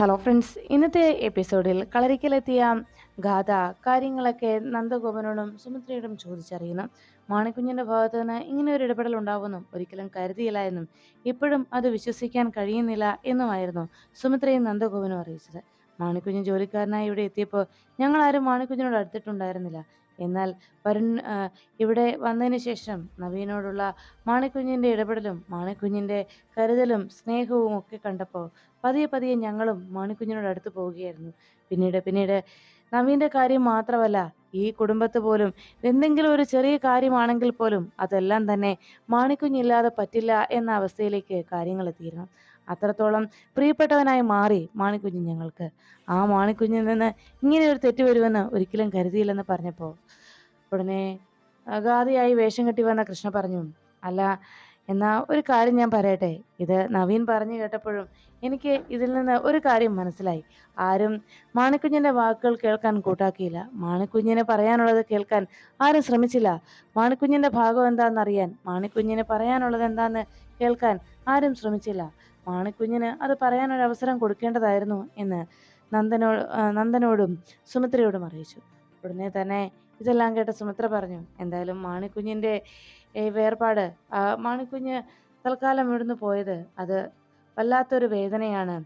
Hello friends ഇന്നത്തെ എപ്പിസോഡിൽ കളരിക്കലെത്തിയ ഗാഥ കാര്യങ്ങളൊക്കെ നന്ദഗോപനോടും സുമിത്രയോടും ചോദിച്ചറിയുന്നു. മാണിക്കുഞ്ഞിന്റെ ഭാഗത്തു നിന്ന് ഇങ്ങനെ ഒരു ഇടപെടൽ ഉണ്ടാവുമെന്നും ഒരിക്കലും കരുതിയില്ല എന്നും ഇപ്പോഴും അത് വിശ്വസിക്കാൻ കഴിയുന്നില്ല എന്നുമായിരുന്നു സുമിത്രയും നന്ദഗോപനും അറിയിച്ചത്. മാണിക്കുഞ്ഞ് ജോലിക്കാരനായി ഇവിടെ എത്തിയപ്പോൾ ആരും മാണിക്കുഞ്ഞിനോട് അടുത്തിട്ടുണ്ടായിരുന്നില്ല. എന്നാൽ വരുൺ ഇവിടെ വന്നതിന് ശേഷം നവീനോടുള്ള മാണിക്കുഞ്ഞിന്റെ ഇടപെടലും മാണിക്കുഞ്ഞിന്റെ കരുതലും സ്നേഹവും ഒക്കെ കണ്ടപ്പോൾ പതിയെ പതിയെ ഞങ്ങളും മാണിക്കുഞ്ഞിനോട് അടുത്ത് പോവുകയായിരുന്നു. പിന്നീട് പിന്നീട് നവീന്റെ കാര്യം മാത്രമല്ല ഈ കുടുംബത്ത് പോലും എന്തെങ്കിലും ഒരു ചെറിയ കാര്യമാണെങ്കിൽ പോലും അതെല്ലാം തന്നെ മാണിക്കുഞ്ഞില്ലാതെ പറ്റില്ല എന്ന അവസ്ഥയിലേക്ക് കാര്യങ്ങൾ എത്തിയിരുന്നു. അത്രത്തോളം പ്രിയപ്പെട്ടവനായി മാറി മാണിക്കുഞ്ഞ് ഞങ്ങൾക്ക്. ആ മാണിക്കുഞ്ഞിൽ നിന്ന് ഇങ്ങനെ ഒരു തെറ്റ് വരുമെന്ന് ഒരിക്കലും കരുതിയില്ലെന്ന് പറഞ്ഞപ്പോൾ ഉടനെ അഗാധിയായി വേഷം കെട്ടി വന്ന കൃഷ്ണ പറഞ്ഞു അല്ല എന്നാ ഒരു കാര്യം ഞാൻ പറയട്ടെ? ഇത് നവീൻ പറഞ്ഞു കേട്ടപ്പോഴും എനിക്ക് ഇതിൽ നിന്ന് ഒരു കാര്യം മനസ്സിലായി. ആരും മാണിക്കുഞ്ഞിന്റെ വാക്കുകൾ കേൾക്കാൻ കൂട്ടാക്കിയില്ല. മാണിക്കുഞ്ഞിനെ പറയാനുള്ളത് കേൾക്കാൻ ആരും ശ്രമിച്ചില്ല. മാണിക്കുഞ്ഞിന്റെ ഭാഗം എന്താണെന്നറിയാൻ മാണിക്കുഞ്ഞിനെ പറയാനുള്ളത് എന്താന്ന് കേൾക്കാൻ ആരും ശ്രമിച്ചില്ല. മാണിക്കുഞ്ഞിന് അത് പറയാനൊരു അവസരം കൊടുക്കേണ്ടതായിരുന്നു എന്ന് നന്ദനോട് നന്ദനോടും സുമിത്രയോടും അറിയിച്ചു. ഉടനെ തന്നെ ഇതെല്ലാം കേട്ട സുമിത്ര പറഞ്ഞു എന്തായാലും മാണിക്കുഞ്ഞിന്റെ ഏ, വേർപാട്. മാണിക്കുഞ്ഞ് തൽക്കാലം ഇവിടുന്ന് പോയത് അത് വല്ലാത്തൊരു വേദനയാണ്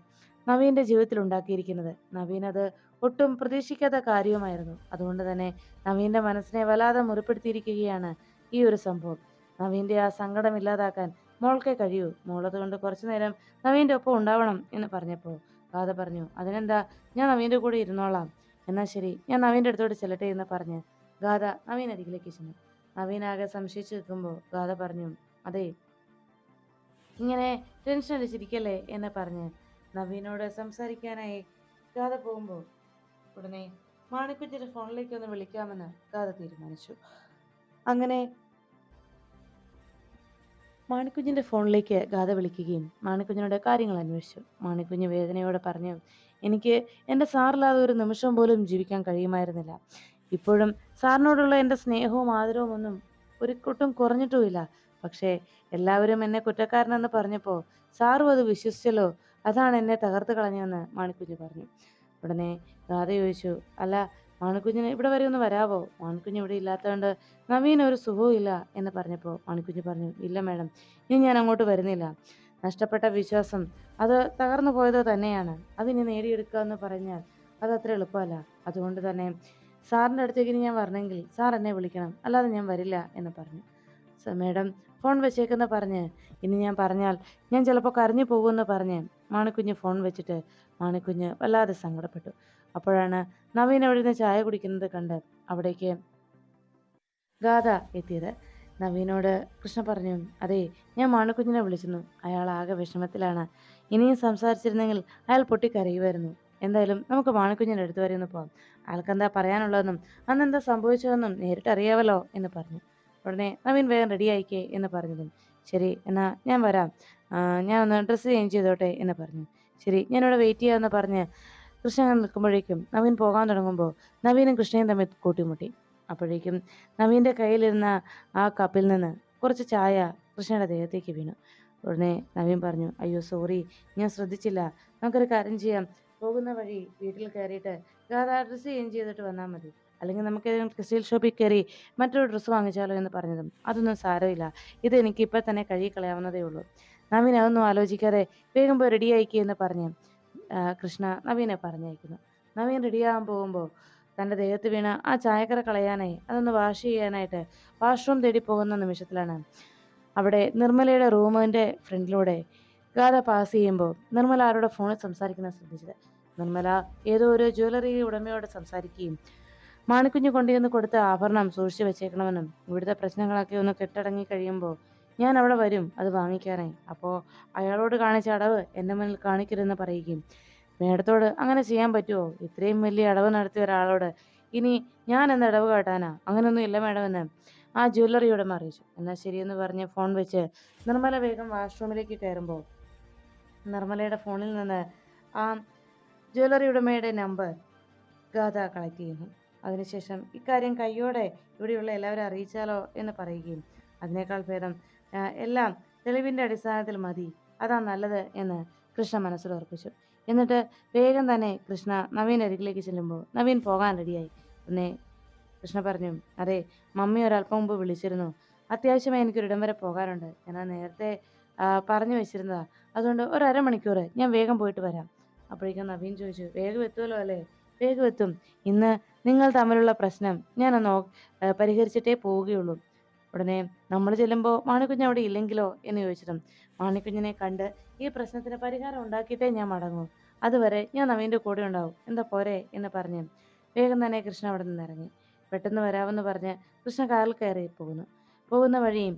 നവീന്റെ ജീവിതത്തിൽ ഉണ്ടാക്കിയിരിക്കുന്നത്. നവീൻ അത് ഒട്ടും പ്രതീക്ഷിക്കാത്ത കാര്യമായിരുന്നു അതുകൊണ്ട് തന്നെ നവീന്റെ മനസ്സിനെ വല്ലാതെ മുറിപ്പെടുത്തിയിരിക്കുകയാണ് ഈ ഒരു സംഭവം. നവീന്റെ ആ സങ്കടം ഇല്ലാതാക്കാൻ മോൾക്കേ കഴിയൂ. മോളതുകൊണ്ട് കുറച്ചു നേരം നവീന്റെ ഒപ്പം ഉണ്ടാവണം എന്ന് പറഞ്ഞപ്പോൾ ഗാഥ പറഞ്ഞു അതിനെന്താ? ഞാൻ നവീന്റെ കൂടെ ഇരുന്നോളാം. എന്നാൽ ശരി ഞാൻ നവീന്റെ അടുത്തോട്ട് ചെല്ലട്ടെ എന്ന് പറഞ്ഞ് ഗാഥ നവീൻ അരികിലേക്ക് ചെന്നു. നവീനാകെ സംശയിച്ചു നിൽക്കുമ്പോൾ ഗാഥ പറഞ്ഞു അതെ ഇങ്ങനെ ടെൻഷൻ അടിച്ചിരിക്കല്ലേ? എന്ന് പറഞ്ഞ് നവീനോട് സംസാരിക്കാനായി ഗാഥ പോകുമ്പോൾ ഉടനെ മാണിക്കുഞ്ഞിന്റെ ഫോണിലേക്ക് ഒന്ന് വിളിക്കാമെന്ന് ഗാഥ തീരുമാനിച്ചു. അങ്ങനെ മാണിക്കുഞ്ഞിന്റെ ഫോണിലേക്ക് ഗാഥ വിളിക്കുകയും മാണിക്കുഞ്ഞിനോട് കാര്യങ്ങൾ അന്വേഷിച്ചു. മാണിക്കുഞ്ഞ് വേദനയോടെ പറഞ്ഞു എനിക്ക് എന്റെ സാറില്ലാതെ ഒരു നിമിഷം പോലും ജീവിക്കാൻ കഴിയുമായിരുന്നില്ല. ഇപ്പോഴും സാറിനോടുള്ള എന്റെ സ്നേഹവും ആദരവും ഒന്നും ഒരു കുട്ടും കുറഞ്ഞിട്ടുമില്ല. പക്ഷേ എല്ലാവരും എന്നെ കുറ്റക്കാരനെന്ന് പറഞ്ഞപ്പോൾ സാറും അത് വിശ്വസിച്ചല്ലോ. അതാണ് എന്നെ തകർത്ത് കളഞ്ഞതെന്ന് മാണിക്കുഞ്ഞ് പറഞ്ഞു. ഉടനെ ഗാഥ ചോദിച്ചു അല്ല മാണിക്കുഞ്ഞിന് ഇവിടെ വരെ ഒന്ന് വരാവോ? മാണിക്കുഞ്ഞ് ഇവിടെ ഇല്ലാത്തതുകൊണ്ട് നവീൻ ഒരു സുഖവും ഇല്ല എന്ന് പറഞ്ഞപ്പോൾ മാണിക്കുഞ്ഞ് പറഞ്ഞു ഇല്ല മാഡം ഇനി ഞാൻ അങ്ങോട്ട് വരുന്നില്ല. നഷ്ടപ്പെട്ട വിശ്വാസം അത് തകർന്നു പോയത് തന്നെയാണ്. അതിനെ നേടിയെടുക്കുക എന്ന് പറഞ്ഞാൽ അത് അത്ര എളുപ്പമല്ല. അതുകൊണ്ട് തന്നെ സാറിന്റെ അടുത്തേക്ക് ഇനി ഞാൻ വരണമെങ്കിൽ സാർ എന്നെ വിളിക്കണം. അല്ലാതെ ഞാൻ വരില്ല എന്ന് പറഞ്ഞു. സോ മാഡം ഫോൺ വെച്ചേക്കെന്ന് പറഞ്ഞ് ഇനി ഞാൻ പറഞ്ഞാൽ ഞാൻ ചിലപ്പോൾ കരഞ്ഞു പോകുമെന്ന് പറഞ്ഞ് മാണിക്കുഞ്ഞ് ഫോൺ വെച്ചിട്ട് മാണിക്കുഞ്ഞ് വല്ലാതെ സങ്കടപ്പെട്ടു. അപ്പോഴാണ് നവീൻ അവിടെ നിന്ന് ചായ കുടിക്കുന്നത് കണ്ട് അവിടേക്ക് ഗാഥ എത്തിയത്. നവീനോട് കൃഷ്ണ പറഞ്ഞു അതെ ഞാൻ മാണിക്കുഞ്ഞിനെ വിളിച്ചിരുന്നു. അയാൾ ആകെ വിഷമത്തിലാണ്. ഇനിയും സംസാരിച്ചിരുന്നെങ്കിൽ അയാൾ പൊട്ടിക്കരയുമായിരുന്നു. എന്തായാലും നമുക്ക് മാണിക്കുഞ്ഞിന്റെ അടുത്ത് വരെ ഒന്ന് പോകാം. അയാൾക്കെന്താ പറയാനുള്ളതെന്നും അന്നെന്താ സംഭവിച്ചതെന്നും നേരിട്ടറിയാവല്ലോ എന്ന് പറഞ്ഞു. ഉടനെ നവീൻ വേഗം റെഡി ആയിക്കേ എന്ന് പറഞ്ഞതും. ശരി എന്നാ ഞാൻ വരാം. ഞാൻ ഒന്ന് ഡ്രസ്സ് ചേഞ്ച് ചെയ്തോട്ടെ എന്ന് പറഞ്ഞു. ശരി ഞാനിവിടെ വെയിറ്റ് ചെയ്യാമെന്ന് പറഞ്ഞ് കൃഷ്ണൻ നിൽക്കുമ്പോഴേക്കും നവീൻ പോകാൻ തുടങ്ങുമ്പോൾ നവീനും കൃഷ്ണയും തമ്മിൽ കൂട്ടിമുട്ടി. അപ്പോഴേക്കും നവീന്റെ കയ്യിലിരുന്ന ആ കപ്പിൽ നിന്ന് കുറച്ച് ചായ കൃഷ്ണയുടെ ദേഹത്തേക്ക് വീണു. ഉടനെ നവീൻ പറഞ്ഞു അയ്യോ സോറി ഞാൻ ശ്രദ്ധിച്ചില്ല. നമുക്കൊരു കാര്യം ചെയ്യാം. പോകുന്ന വഴി വീട്ടിൽ കയറിയിട്ട് ഗാഥ ഡ്രസ്സ് ചേഞ്ച് ചെയ്തിട്ട് വന്നാൽ മതി. അല്ലെങ്കിൽ നമുക്ക് ടെക്സ്റ്റൈൽ ഷോപ്പിൽ കയറി മറ്റൊരു ഡ്രസ്സ് വാങ്ങിച്ചാലോ എന്ന് പറഞ്ഞതും അതൊന്നും സാരമില്ല. ഇത് എനിക്ക് ഇപ്പം തന്നെ കഴുകി കളയാവുന്നതേ ഉള്ളൂ. നവീൻ അതൊന്നും ആലോചിക്കാതെ വേഗം പോയി റെഡി ആയിക്കേ എന്ന് പറഞ്ഞ് കൃഷ്ണ നവീനെ പറഞ്ഞയക്കുന്നു. നവീൻ റെഡിയാകാൻ പോകുമ്പോൾ തന്റെ ദേഹത്ത് വീണ ആ ചായക്കര കളയാനായി അതൊന്ന് വാഷ് ചെയ്യാനായിട്ട് വാഷ്റൂം തേടി പോകുന്ന നിമിഷത്തിലാണ് അവിടെ നിർമ്മലയുടെ റൂമിന്റെ ഫ്രണ്ടിലൂടെ ഗാഥ പാസ് ചെയ്യുമ്പോൾ നിർമ്മല ആരോടെ ഫോണിൽ സംസാരിക്കുന്നത് ശ്രദ്ധിച്ചത്. നിർമ്മല ഏതോ ഒരു ജ്വല്ലറി ഉടമയോട് സംസാരിക്കുകയും മാണിക്കുഞ്ഞ് കൊണ്ടുചെന്ന് കൊടുത്ത ആഭരണം സൂക്ഷിച്ചു വെച്ചേക്കണമെന്നും ഇവിടുത്തെ പ്രശ്നങ്ങളൊക്കെ ഒന്ന് കെട്ടടങ്ങി കഴിയുമ്പോൾ ഞാൻ അവിടെ വരും അത് വാങ്ങിക്കാനായി അപ്പോൾ അയാളോട് കാണിച്ച അടവ് എന്റെ മുന്നിൽ കാണിക്കരുതെന്ന് പറയുകയും മേഡത്തോട് അങ്ങനെ ചെയ്യാൻ പറ്റുമോ ഇത്രയും വലിയ അടവ് നടത്തിയ ഒരാളോട് ഇനി ഞാൻ എന്ന ഇടവ് കാട്ടാനാ? അങ്ങനെയൊന്നും ഇല്ല മേഡം എന്ന് ആ ജ്വല്ലറിയോടെ അറിയിച്ചു. എന്നാൽ ശരിയെന്ന് പറഞ്ഞ് ഫോൺ വെച്ച് നിർമ്മല വേഗം വാഷ്റൂമിലേക്ക് കയറുമ്പോൾ നിർമ്മലയുടെ ഫോണിൽ നിന്ന് ആ ജ്വല്ലറി ഉടമയുടെ നമ്പർ ഗാഥ കളക്ട് ചെയ്യുന്നു. അതിനുശേഷം ഇക്കാര്യം കയ്യോടെ ഇവിടെയുള്ള എല്ലാവരും അറിയിച്ചാലോ എന്ന് പറയുകയും അതിനേക്കാൾ ഭേദം എല്ലാം തെളിവിന്റെ അടിസ്ഥാനത്തിൽ മതി അതാ നല്ലത് എന്ന് കൃഷ്ണ മനസ്സിൽ ഉറപ്പിച്ചു. എന്നിട്ട് വേഗം തന്നെ കൃഷ്ണ നവീൻ അരികിലേക്ക് ചെല്ലുമ്പോൾ നവീൻ പോകാൻ റെഡിയായി പിന്നെ കൃഷ്ണ പറഞ്ഞു അതെ മമ്മി ഒരല്പം മുമ്പ് വിളിച്ചിരുന്നു. അത്യാവശ്യമായി എനിക്കൊരിടം വരെ പോകാനുണ്ട്. ഞാൻ നേരത്തെ പറഞ്ഞു വെച്ചിരുന്നതാ. അതുകൊണ്ട് ഒരു അരമണിക്കൂർ ഞാൻ വേഗം പോയിട്ട് വരാം. അപ്പോഴേക്കും നവീൻ ചോദിച്ചു വേഗം എത്തുമല്ലോ അല്ലേ? വേഗം എത്തും. ഇന്ന് നിങ്ങൾ തമ്മിലുള്ള പ്രശ്നം ഞാൻ നോ പരിഹരിച്ചിട്ടേ പോവുകയുള്ളൂ. ഉടനെ നമ്മൾ ചെല്ലുമ്പോൾ മാണിക്കുഞ്ഞ് അവിടെ ഇല്ലെങ്കിലോ? എന്ന് ചോദിച്ചതും മാണിക്കുഞ്ഞിനെ കണ്ട് ഈ പ്രശ്നത്തിന് പരിഹാരം ഉണ്ടാക്കിയിട്ടേ ഞാൻ മടങ്ങൂ. അതുവരെ ഞാൻ നവീന്റെ കൂടെ ഉണ്ടാവും. എന്താ പോരെ എന്ന് പറഞ്ഞ് വേഗം തന്നെ കൃഷ്ണ അവിടെ നിന്ന് ഇറങ്ങി. പെട്ടെന്ന് വരാമെന്ന് പറഞ്ഞ് കൃഷ്ണ കാറിൽ കയറി പോകുന്നു. പോകുന്ന വഴിയും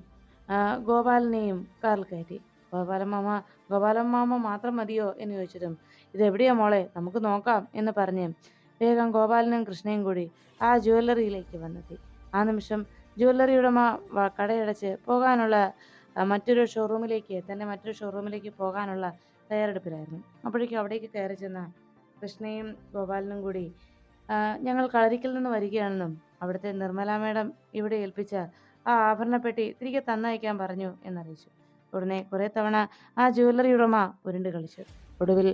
ഗോപാലനെയും കാറിൽ കയറ്റി. ഗോപാലൻ മാമ ഗോപാലൻ മാമ മാത്രം മതിയോ എന്ന് ചോദിച്ചതും ഇതെവിടെയാ മോളെ? നമുക്ക് നോക്കാം എന്ന് പറഞ്ഞ് വേഗം ഗോപാലനും കൃഷ്ണയും കൂടി ആ ജ്വല്ലറിയിലേക്ക് വന്നെത്തി. ആ നിമിഷം ജ്വല്ലറി ഉടമ കടയടച്ച് പോകാനുള്ള മറ്റൊരു ഷോറൂമിലേക്ക് തന്നെ മറ്റൊരു ഷോറൂമിലേക്ക് പോകാനുള്ള തയ്യാറെടുപ്പിലായിരുന്നു. അപ്പോഴേക്കും അവിടേക്ക് കയറി ചെന്ന കൃഷ്ണയും ഗോപാലനും കൂടി ഞങ്ങൾ കളരിക്കൽ നിന്ന് വരികയാണെന്നും അവിടുത്തെ നിർമ്മല മേഡം ഇവിടെ ഏൽപ്പിച്ച ആ ആഭരണപ്പെട്ടി തിരികെ തന്നയക്കാൻ പറഞ്ഞു എന്നറിയിച്ചു. ഉടനെ കുറേ തവണ ആ ജുവല്ലറി ഉടമ ഉരുണ്ട് കളിച്ചു. ഒടുവിൽ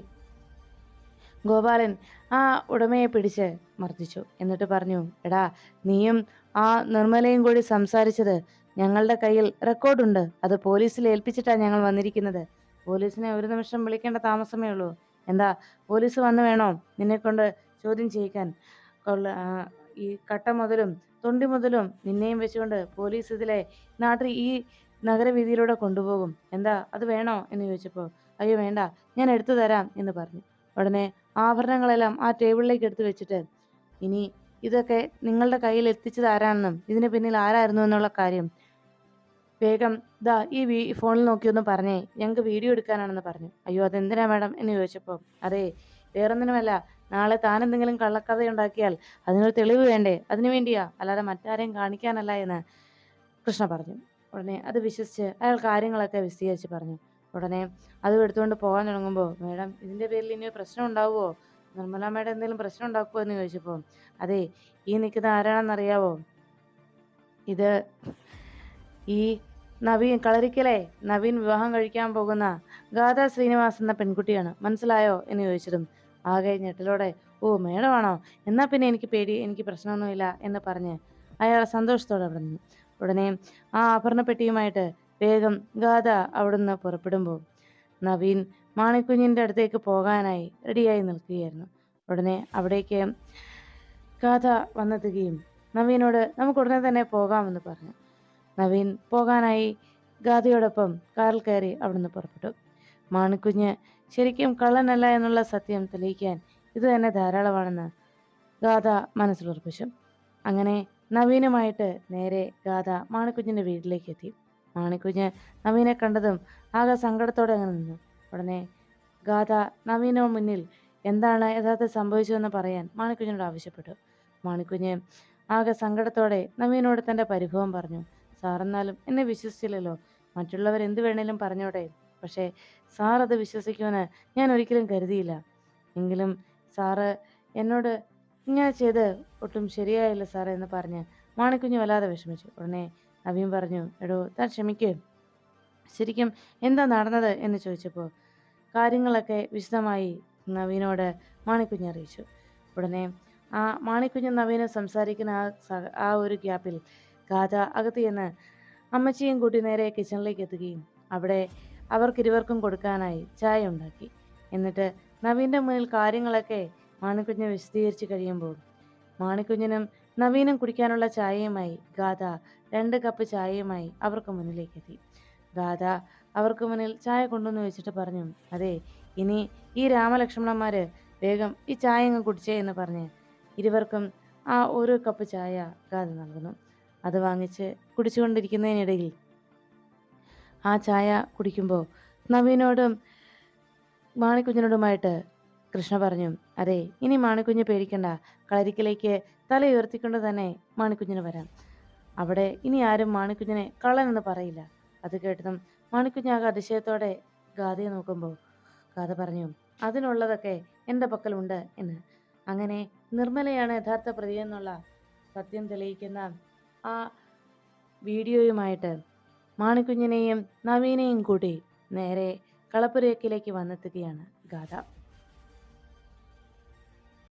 ഗോപാലൻ ആ ഉടമയെ പിടിച്ച് മർദ്ദിച്ചു. എന്നിട്ട് പറഞ്ഞു എടാ നീയും ആ നിർമ്മലയും കൂടി സംസാരിച്ചത് ഞങ്ങളുടെ കയ്യിൽ റെക്കോർഡുണ്ട് അത് പോലീസിൽ ഏൽപ്പിച്ചിട്ടാണ് ഞങ്ങൾ വന്നിരിക്കുന്നത്. പോലീസിനെ ഒരു നിമിഷം വിളിക്കേണ്ട താമസമേ ഉള്ളൂ. എന്താ പോലീസ് വന്ന് വേണോ? നിന്നെ കൊണ്ട് ചോദ്യം ചെയ്യിക്കാൻ. ഈ കട്ട മുതലും തൊണ്ടി മുതലും നിന്നെയും വെച്ചുകൊണ്ട് പോലീസ് ഇതിലെ നാട്ടിൽ ഈ നഗരവീതിയിലൂടെ കൊണ്ടുപോകും. എന്താ? അത് വേണോ? എന്ന് ചോദിച്ചപ്പോൾ അയ്യോ വേണ്ട. ഞാൻ എടുത്തു തരാം എന്ന് പറഞ്ഞു. ഉടനെ ആഭരണങ്ങളെല്ലാം ആ ടേബിളിലേക്ക് എടുത്തു വെച്ചിട്ട് ഇനി ഇതൊക്കെ നിങ്ങളുടെ കയ്യിൽ എത്തിച്ചത് ആരാണെന്നും ഇതിന് പിന്നിൽ ആരായിരുന്നു എന്നുള്ള കാര്യം വേഗം ദാ ഈ വീ ഫോണിൽ നോക്കിയൊന്ന് പറഞ്ഞേ. ഞങ്ങൾക്ക് വീഡിയോ എടുക്കാനാണെന്ന് പറഞ്ഞു. അയ്യോ അതെന്തിനാ മാഡം? എന്ന് ചോദിച്ചപ്പോൾ അതെ വേറൊന്നിനുമല്ല. നാളെ താൻ എന്തെങ്കിലും കള്ളക്കഥ ഉണ്ടാക്കിയാൽ അതിനൊരു തെളിവ് വേണ്ടേ? അതിനു വേണ്ടിയാ? അല്ലാതെ മറ്റാരെയും കാണിക്കാനല്ല എന്ന് കൃഷ്ണ പറഞ്ഞു. ഉടനെ അത് വിശ്വസിച്ച് അയാൾ കാര്യങ്ങളൊക്കെ വിശദീകരിച്ച് പറഞ്ഞു. ഉടനെ അത് എടുത്തുകൊണ്ട് പോകാൻ തുടങ്ങുമ്പോൾ മേഡം ഇതിന്റെ പേരിൽ ഇനി പ്രശ്നം ഉണ്ടാവുമോ? നിർമ്മല മേഡം എന്തെങ്കിലും പ്രശ്നം ഉണ്ടാക്കുമോ? എന്ന് ചോദിച്ചപ്പോൾ അതെ ഈ നിൽക്കുന്ന ആരാണെന്നറിയാവോ? ഇത് ഈ നവീൻ കളരിക്കലെ നവീൻ വിവാഹം കഴിക്കാൻ പോകുന്ന ഗാഥ ശ്രീനിവാസ് എന്ന പെൺകുട്ടിയാണ്. മനസ്സിലായോ? എന്ന് ചോദിച്ചതും ആകെ ഞെട്ടലോടെ ഓ മേഡമാണോ? എന്നാൽ പിന്നെ എനിക്ക് പേടി എനിക്ക് പ്രശ്നമൊന്നുമില്ല എന്ന് പറഞ്ഞ് അയാൾ സന്തോഷത്തോടെ അവിടെ നിന്നു ഉടനെ ആ ആഭരണപ്പെട്ടിയുമായിട്ട് വേഗം ഗാഥ അവിടുന്ന് പുറപ്പെടുമ്പോൾ നവീൻ മാണിക്കുഞ്ഞിന്റെ അടുത്തേക്ക് പോകാനായി റെഡിയായി നിൽക്കുകയായിരുന്നു. ഉടനെ അവിടേക്ക് ഗാഥ വന്നെത്തുകയും നവീനോട് നമുക്ക് ഉടനെ തന്നെ പോകാമെന്ന് പറഞ്ഞു. നവീൻ പോകാനായി ഗാഥയോടൊപ്പം കാറിൽ കയറി അവിടുന്ന് പുറപ്പെട്ടു. മാണിക്കുഞ്ഞ് ശരിക്കും കള്ളനല്ല എന്നുള്ള സത്യം തെളിയിക്കാൻ ഇത് തന്നെ ധാരാളമാണെന്ന് ഗാഥ മനസ്സിലുറപ്പിച്ചു. അങ്ങനെ നവീനുമായിട്ട് നേരെ ഗാഥ മാണിക്കുഞ്ഞിന്റെ വീട്ടിലേക്ക് എത്തി. മാണിക്കുഞ്ഞ് നവീനെ കണ്ടതും ആകെ സങ്കടത്തോടെ അങ്ങനെ നിന്നു. ഉടനെ ഗാഥ നവീനോ മുന്നിൽ എന്താണ് യഥാർത്ഥത്തിൽ സംഭവിച്ചതെന്ന് പറയാൻ മാണിക്കുഞ്ഞിനോട് ആവശ്യപ്പെട്ടു. മാണിക്കുഞ്ഞ് ആകെ സങ്കടത്തോടെ നവീനോട് തന്റെ പരിഭവം പറഞ്ഞു. സാറെന്നാലും എന്നെ വിശ്വസിച്ചില്ലല്ലോ. മറ്റുള്ളവർ എന്ത് വേണേലും പറഞ്ഞോട്ടെ. പക്ഷേ സാർ അത് വിശ്വസിക്കുമെന്ന് ഞാൻ ഒരിക്കലും കരുതിയില്ല. എങ്കിലും സാറ് എന്നോട് ഇങ്ങനെ ചെയ്ത് ഒട്ടും ശരിയായില്ല സാറേ എന്ന് പറഞ്ഞ് മാണിക്കുഞ്ഞ് വല്ലാതെ വിഷമിച്ചു. ഉടനെ നവീൻ പറഞ്ഞു എടോ താൻ ക്ഷമിക്കേ. ശരിക്കും എന്താ നടന്നത്? എന്ന് ചോദിച്ചപ്പോൾ കാര്യങ്ങളൊക്കെ വിശദമായി നവീനോട് മാണിക്കുഞ്ഞ് അറിയിച്ചു. ഉടനെ ആ മാണിക്കുഞ്ഞ് നവീന് സംസാരിക്കുന്ന ആ ആ ഒരു ഗ്യാപ്പിൽ ഗാഥ അകത്ത് ചെന്ന് അമ്മച്ചിയും കൂട്ടി നേരെ കിച്ചണിലേക്ക് എത്തുകയും അവിടെ അവർക്കിരുവർക്കും കൊടുക്കാനായി ചായ ഉണ്ടാക്കി. എന്നിട്ട് നവീന്റെ മുന്നിൽ കാര്യങ്ങളൊക്കെ മാണിക്കുഞ്ഞ് വിശദീകരിച്ച് കഴിയുമ്പോൾ മാണിക്കുഞ്ഞിനും നവീനും കുടിക്കാനുള്ള ചായയുമായി ഗാഥ രണ്ട് കപ്പ് ചായയുമായി അവർക്ക് മുന്നിലേക്കെത്തി. ഗാഥ അവർക്ക് മുന്നിൽ ചായ കൊണ്ടുവന്ന് വെച്ചിട്ട് പറഞ്ഞു അതെ ഇനി ഈ രാമലക്ഷ്മണന്മാര് വേഗം ഈ ചായ അങ്ങ് കുടിച്ചേ എന്ന് പറഞ്ഞ് ഇരുവർക്കും ആ ഓരോ കപ്പ് ചായ ഗാഥ നൽകുന്നു. അത് വാങ്ങിച്ച് കുടിച്ചുകൊണ്ടിരിക്കുന്നതിനിടയിൽ ആ ചായ കുടിക്കുമ്പോൾ നവീനോടും മാണിക്കുഞ്ഞിനോടുമായിട്ട് കൃഷ്ണ പറഞ്ഞു അതെ ഇനി മാണിക്കുഞ്ഞ് പേടിക്കണ്ട. കളരിക്കലേക്ക് തല ഉയർത്തിക്കൊണ്ട് തന്നെ മാണിക്കുഞ്ഞിന് വരാം. അവിടെ ഇനി ആരും മാണിക്കുഞ്ഞിനെ കള്ളനെന്ന് പറയില്ല. അത് കേട്ടതും മാണിക്കുഞ്ഞാകെ അതിശയത്തോടെ ഗാഥയെ നോക്കുമ്പോൾ ഗാഥ പറഞ്ഞു അതിനുള്ളതൊക്കെ എന്റെ പക്കലുണ്ട് എന്ന്. അങ്ങനെ നിർമ്മലയാണ് യഥാർത്ഥ പ്രതി എന്നുള്ള സത്യം തെളിയിക്കുന്ന ആ വീഡിയോയുമായിട്ട് മാണിക്കുഞ്ഞിനെയും നവീനെയും കൂട്ടി നേരെ കളപ്പുരേക്കിലേക്ക് വന്നെത്തുകയാണ് ഗാഥ.